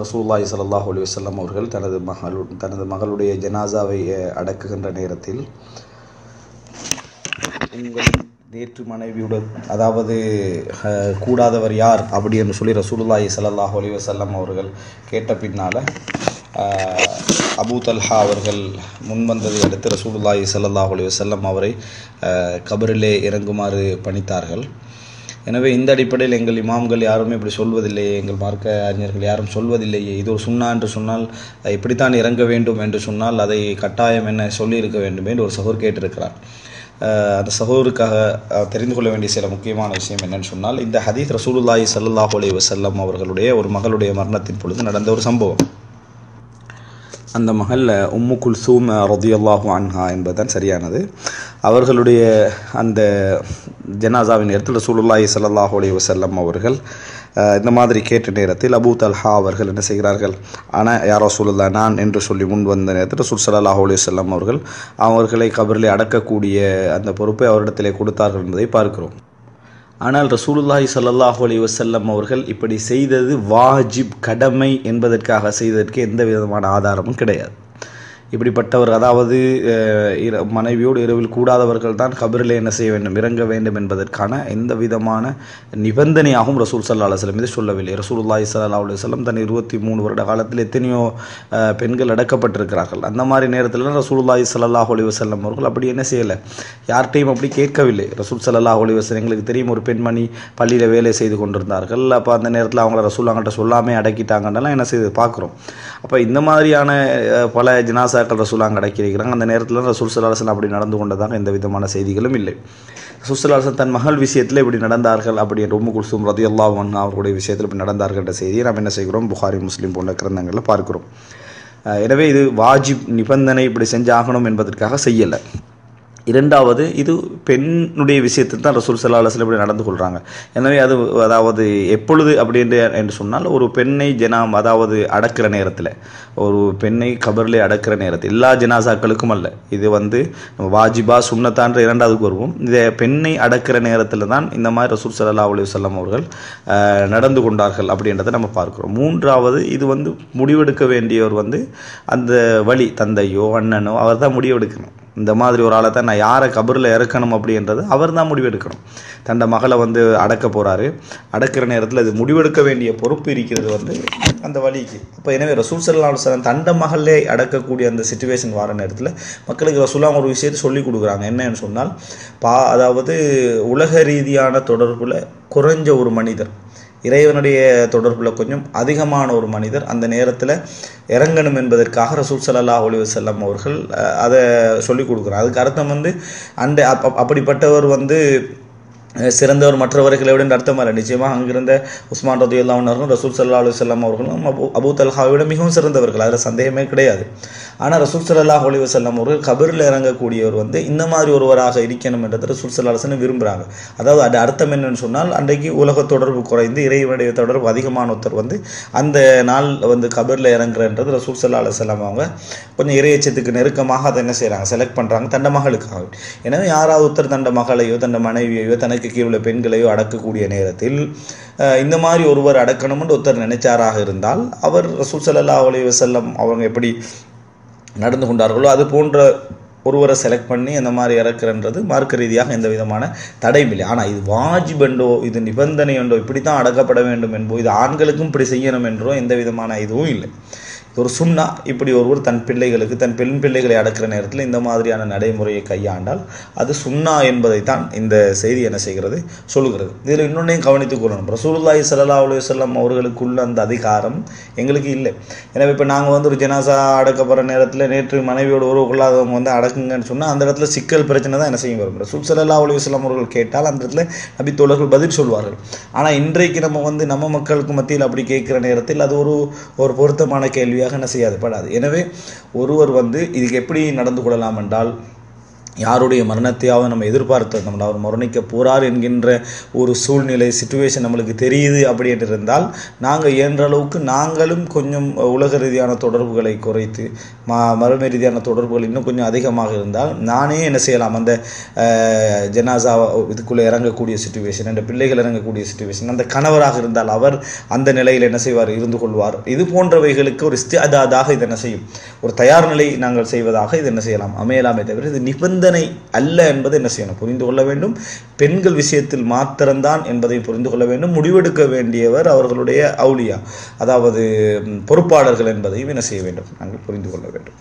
ரசூலுல்லாஹி சல்லாஹ் அலி வல்லம் அவர்கள் தனது மகள் தனது மகளுடைய ஜனாசாவை அடக்குகின்ற நேரத்தில் உங்கள் நேற்று மனைவியுடன் அதாவது கூடாதவர் யார் அப்படி என்று சொல்லி ரசூலுல்லாஹி சல்லாஹ் அலி வல்லம் அவர்கள் கேட்ட பின்னால் அபூ தல்ஹா அவர்கள் முன்வந்ததை அடுத்து ரசூலுல்லாஹி சல்லாஹ் அலி வல்லம் அவரை கபரிலே இறங்குமாறு பணித்தார்கள். எனவே இந்த அடிப்படையில் எங்கள் இமாம்கள் யாருமே இப்படி சொல்வதில்லையே எங்கள் மார்க்க அறிஞர்கள் யாரும் சொல்வதில்லையே. இது ஒரு சுண்ணா என்று சொன்னால் இப்படித்தான் இறங்க வேண்டும் என்று சொன்னால் அதை கட்டாயம் என்ன சொல்லியிருக்க வேண்டும் என்று ஒரு சகோர் கேட்டிருக்கிறார். அந்த சகோருக்காக தெரிந்து கொள்ள வேண்டிய சில முக்கியமான விஷயம் என்னன்னு சொன்னால் இந்த ஹதீத் ரசூலுல்லாஹி சல்லாஹூ அலி வசல்லம் அவர்களுடைய ஒரு மகளுடைய மரணத்தின் பொழுது நடந்த ஒரு சம்பவம். அந்த மகளில் உம்மு குல்சூம் ரதியல்லாஹு அன்ஹா என்பதுதான் சரியானது. அவர்களுடைய அந்த ஜனாசாவின் நேரத்தில் ரசூலுல்லாஹி ஸல்லல்லாஹு அலி வசல்லம் அவர்கள் இந்த மாதிரி கேட்ட நேரத்தில் அபூ தல்ஹா அவர்கள் என்ன செய்கிறார்கள்? ஆனால் யாரோ சூழல்லா நான் என்று சொல்லி முன் வந்த நேரத்தில் ரசூல் ஸல்லல்லாஹு அலைஹி வஸல்லம் அவர்கள் அவர்களை கபரிலே அடக்கக்கூடிய அந்த பொறுப்பை அவரிடத்திலே கொடுத்தார்கள் என்பதை பார்க்கிறோம். ஆனால் ரசூலுல்லாஹி சல்லாஹூ அலி வசல்லம் அவர்கள் இப்படி செய்தது வாஜிப் கடமை என்பதற்காக செய்ததற்கு எந்த விதமான ஆதாரமும் கிடையாது. இப்படிப்பட்டவர் அதாவது இர- மனைவியோடு இரவில் கூடாதவர்கள் தான் கபரிலே என்ன செய்ய வேண்டும் இறங்க வேண்டும் என்பதற்கான எந்த விதமான நிபந்தனையாகவும் ரசூல் சல்லா அலுவலம் இது சொல்லவில்லை. ரசூல்லாய் சல்லா அலைஹி வஸல்லம் தன் இருபத்தி மூணு வருட காலத்தில் எத்தனையோ பெண்கள் அடக்கப்பட்டிருக்கிறார்கள். அந்த மாதிரி நேரத்தில் ரசூல்லாய் சல்லாஹ் அலிவசல்லம் அவர்கள் அப்படி என்ன செய்யலை. யார்கிட்டையும் அப்படி கேட்கவில்லை. ரசூல் சல்லாஹ் அலிவசல் எங்களுக்கு தெரியும் ஒரு பெண்மணி பள்ளியில் வேலை செய்து கொண்டிருந்தார்கள். அப்போ அந்த நேரத்தில் அவங்கள ரசூல் அவங்கள்ட்ட சொல்லாமே அடக்கிட்டாங்கன்னெல்லாம் என்ன செய்து பார்க்குறோம். அப்போ இந்த மாதிரியான பல ஜினாசா ஜினாசாக்கள் ரசூல் அங்கே அடக்கியிருக்கிறாங்க. அந்த நேரத்தில் ரசூல் சல்லாஹன் அப்படி நடந்து கொண்டதாக எந்த விதமான செய்திகளும் இல்லை. ரசூல் சல்லாஹன் தன் மகள் விஷயத்தில் இப்படி நடந்தார்கள் அப்படி என்று உம்மு குல்சூம் ரதி அல்லாஹன் அவர்களுடைய விஷயத்தில் இப்படி நடந்தார்கள் என்ற செய்தியை நாம் என்ன செய்கிறோம்? புகாரி முஸ்லீம் போன்ற கிரந்தங்களில் பார்க்கிறோம். எனவே இது வாஜிப் நிபந்தனை இப்படி செஞ்சாகணும் என்பதற்காக செய்யலை. இரண்டாவது இது பெண்ணுடைய விஷயத்தில் தான் ரசூல் சல்லா அலுவலம் இப்படி நடந்து கொள்கிறாங்க எனவே அது அதாவது எப்பொழுது அப்படின்ற என்று சொன்னால் ஒரு பெண்ணை ஜனாம் அதாவது அடக்கிற நேரத்தில் ஒரு பெண்ணை கபரில் அடக்கிற நேரத்தில் எல்லா ஜனாசாக்களுக்கும் அல்ல. இது வந்து வாஜிபா சுண்ணத்தான்ற இரண்டாவதுக்கு வருவோம். இதை பெண்ணை அடக்கிற நேரத்தில் தான் இந்த மாதிரி ரசூல் சல்லா அலி வல்லம் அவர்கள் நடந்து கொண்டார்கள் அப்படின்றத நம்ம பார்க்குறோம். மூன்றாவது இது வந்து முடிவெடுக்க வேண்டியவர் வந்து அந்த வழி தந்தையோ அண்ணனோ அவர் தான் முடிவெடுக்கணும். இந்த மாதிரி ஒரு ஆளை தான் நான் யாரை கபரில் இறக்கணும் அப்படின்றது அவர் தான் முடிவெடுக்கணும். தண்டை மகளை வந்து அடக்க போகிறாரு அடக்கிற நேரத்தில் அது முடிவெடுக்க வேண்டிய பொறுப்பு இருக்கிறது வந்து அந்த வழிக்கு. அப்போ எனவே ரசூல் சல்லா அலுவலம் தண்ட மகளே அடக்கக்கூடிய அந்த சுச்சுவேஷன் வர நேரத்தில் மக்களுக்கு ரசூலாம் ஒரு விஷயத்தை சொல்லி கொடுக்குறாங்க. என்னன்னு சொன்னால் பா அதாவது உலக ரீதியான தொடர்பில் குறைஞ்ச ஒரு மனிதர் இறைவனுடைய தொடர்பில் கொஞ்சம் அதிகமான ஒரு மனிதர் அந்த நேரத்தில் இறங்கணும் என்பதற்காக ரசூல் சல்லா ஒளிவு செல்லம் அவர்கள் அஹ், அதை சொல்லிக் கொடுக்குறார். அதுக்கு அர்த்தம் வந்து அந்த அப்படிப்பட்டவர் வந்து சிறந்தவர் மற்றவர்களை விட அர்த்தமல்ல நிச்சயமாக அங்கிருந்த உஸ்மான் ரதி அவர்களும் ரசூல் சல்லா அலுவலம் அவர்களும் அபு அபூ தல்ஹாவை விட மிகவும் சிறந்தவர்கள். அதில் சந்தேகமே கிடையாது. ஆனால் ரசூல் சல்லாஹ் அலி வசல்லம் அவர்கள் கபரில் இறங்கக்கூடியவர் வந்து இந்த மாதிரி ஒருவராக இருக்கணும் என்றதை ரசூல் சல்லா அலுவலம் விரும்புகிறாங்க அதாவது அது அர்த்தம் என்னன்னு சொன்னால் அன்றைக்கு உலக தொடர்பு குறைந்து இறைவனுடைய தொடர்பு அதிகமான ஒருத்தர் வந்து அந்த நாள் வந்து கபரில் இறங்குறன்றது ரசூல் சல்லா அலுவலம் அவங்க கொஞ்சம் இறையச்சத்துக்கு நெருக்கமாக அதை என்ன செய்கிறாங்க செலக்ட் பண்ணுறாங்க தண்ட மகளுக்காக. எனவே யாராவது ஒருத்தர் தண்ட மகளையோ தண்ட மனைவியையோ தனக்கு கீழே உள்ள பெண்களையோ அடக்கக்கூடிய நேரத்தில் அஹ், இந்த மாதிரி ஒருவர் அடக்கணும்னு ஒருத்தர் நினைச்சாராக இருந்தால் அவர் ரசூல் சல்லா அலி வசல்லம் அவங்க எப்படி நடந்து கொண்டார்களோ அது போன்ற ஒருவரை செலக்ட் பண்ணி அந்த மாதிரி இறக்குறன்றது மார்க்க ரீதியாக எந்த விதமான தடையும் இல்லை. ஆனால் இது வாஜிபெண்டோ இது நிபந்தனை என்றோ இப்படி தான் அடக்கப்பட வேண்டும் என்போ இது ஆண்களுக்கும் இப்படி செய்யணும் என்றோ எந்த விதமான இதுவும் இல்லை. ஒரு சுண்ணா இப்படி ஒருவர் தன் பிள்ளைகளுக்கு தன் பெண் பிள்ளைகளை அடக்கிற நேரத்தில் இந்த மாதிரியான நடைமுறையை கையாண்டால் அது சுண்ணா என்பதைத்தான் இந்த செய்தி என்ன செய்கிறது? சொல்கிறது இதில் இன்னொன்றையும் கவனித்துக் கொள்ளணும். ரசூலுல்லாஹி சல்லா அலைஹி செல்லம் அவர்களுக்குள்ள அந்த அதிகாரம் எங்களுக்கு இல்லை. எனவே இப்போ நாங்கள் வந்து ஒரு ஜனாசா அடக்கப்படுற நேரத்தில் நேற்று மனைவியோட உறவு கொள்ளாதவங்க வந்து அடக்குங்கன்னு சொன்னால் அந்த இடத்துல சிக்கல் பிரச்சனை தான் என்ன செய்யும் வரும். ரசூல் சல்லா அலைஹி வஸல்லம் அவர்கள் கேட்டால் அந்த இடத்துல நபி தோழர்கள் பதில் சொல்வார்கள். ஆனால் இன்றைக்கு நம்ம வந்து நம்ம மக்களுக்கு மத்தியில் அப்படி கேட்குற நேரத்தில் அது ஒரு ஒரு பொருத்தமான கேள்வி கேள்வியாக என்ன செய்யாது படாது. எனவே ஒருவர் வந்து இதுக்கு எப்படி நடந்து கொள்ளலாம் என்றால் யாருடைய மரணத்தையாவது நம்ம எதிர்பார்த்திருந்தோம் அவர் மரணிக்க போறார் என்கின்ற ஒரு சூழ்நிலை சுச்சுவேஷன் நம்மளுக்கு தெரியுது அப்படி என்று இருந்தால் நாங்கள் இயன்ற அளவுக்கு நாங்களும் கொஞ்சம் உலக ரீதியான தொடர்புகளை குறைத்து மா மர்ம ரீதியான தொடர்புகள் இன்னும் கொஞ்சம் அதிகமாக இருந்தால் நானே என்ன செய்யலாம்? அந்த ஜனாசா இதுக்குள்ளே இறங்கக்கூடிய சுச்சுவேஷன் அந்த பிள்ளைகள் இறங்கக்கூடிய சுச்சுவேஷன் அந்த கணவராக இருந்தால் அவர் அந்த நிலையில் என்ன செய்வார்? இருந்து கொள்வார். இது போன்றவைகளுக்கு ஒரு ஸ்தியாதாக இது என்ன செய்யும்? ஒரு தயார் நிலை நாங்கள் செய்வதாக இது என்ன செய்யலாம்? அமையலாமே தவிர இது நிபந்தனை அல்ல என்பதை என்ன செய்யணும்? புரிந்து கொள்ள வேண்டும். பெண்கள் விஷயத்தில் மாத்திரம்தான் என்பதை புரிந்து கொள்ள வேண்டும். முடிவெடுக்க வேண்டியவர் அவர்களுடைய அவுளியா அதாவது பொறுப்பாளர்கள் என்பதையும் என்ன செய்ய வேண்டும்? நாங்கள் புரிந்து கொள்ள வேண்டும்.